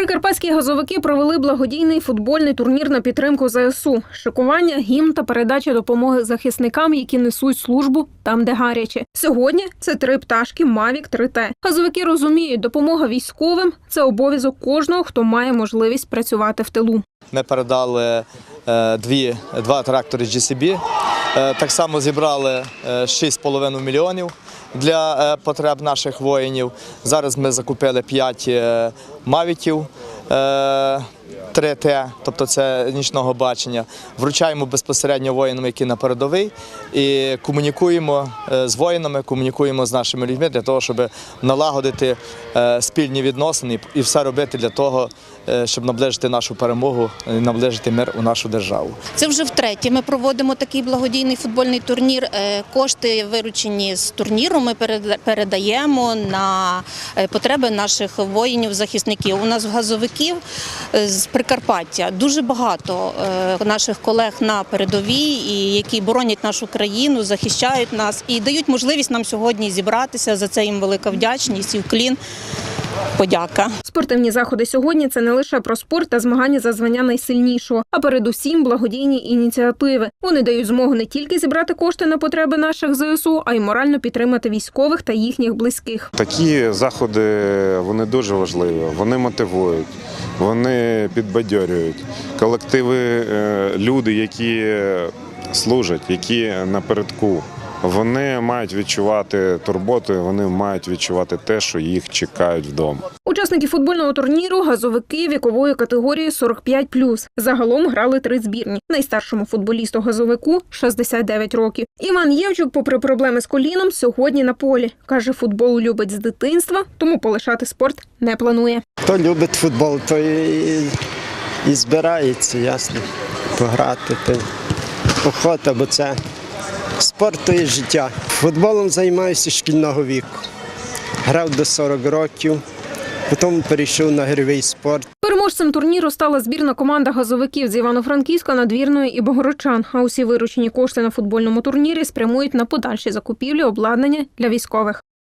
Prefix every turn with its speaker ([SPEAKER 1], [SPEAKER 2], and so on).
[SPEAKER 1] Прикарпатські газовики провели благодійний футбольний турнір на підтримку ЗСУ, шикування, гімн та передача допомоги захисникам, які несуть службу там, де гаряче. Сьогодні це три пташки Мавік 3Т. Газовики розуміють, допомога військовим це обов'язок кожного, хто має можливість працювати в тилу.
[SPEAKER 2] Ми передали е, дві, два трактори GCB. Е, Так само зібрали е, 6,5 мільйонів для е, потреб наших воїнів. Зараз ми закупили 5 е, мавіків. е, 3Т, тобто це нічного бачення, вручаємо безпосередньо воїнам, які на передовий, і комунікуємо е, з воїнами, комунікуємо з нашими людьми для того, щоб налагодити е, спільні відносини і все робити для того, е, щоб наближити нашу перемогу, наближити мир у нашу державу.
[SPEAKER 3] Це вже втретє. Ми проводимо такий благодійний футбольний турнір. Е, Кошти, виручені з турніру, ми передаємо на е, потреби наших воїнів-захисників. У нас газовиків е, з Прикарпаття дуже багато наших колег на передовій, які боронять нашу країну, захищають нас і дають можливість нам сьогодні зібратися. За це їм велика вдячність і вклін. Подяка.
[SPEAKER 1] Спортивні заходи сьогодні це не лише про спорт та змагання за звання найсильнішого, а передусім благодійні ініціативи. Вони дають змогу не тільки зібрати кошти на потреби наших ЗСУ, а й морально підтримати військових та їхніх близьких.
[SPEAKER 4] Такі заходи вони дуже важливі. Вони мотивують, вони підбадьорюють. Колективи, е, люди, які служать, які напередку. Вони мають відчувати турботу, вони мають відчувати те, що їх чекають вдома.
[SPEAKER 1] Учасники футбольного турніру газовики вікової категорії 45+. Загалом грали три збірні. Найстаршому футболісту газовику 69 років. Іван Євчук, попри проблеми з коліном, сьогодні на полі. Каже, футбол любить з дитинства, тому полишати спорт не планує.
[SPEAKER 5] Хто любить футбол, то і, і збирається, ясно, пограти. То й охота, бо це спорт то є життя. Футболом займаюся шкільного віку. Грав до 40 років, потім перейшов на гривий спорт.
[SPEAKER 1] Переможцем турніру стала збірна команда газовиків з Івано-Франківська, Надвірної і Богородчан. А усі виручені кошти на футбольному турнірі спрямують на подальші закупівлі обладнання для військових.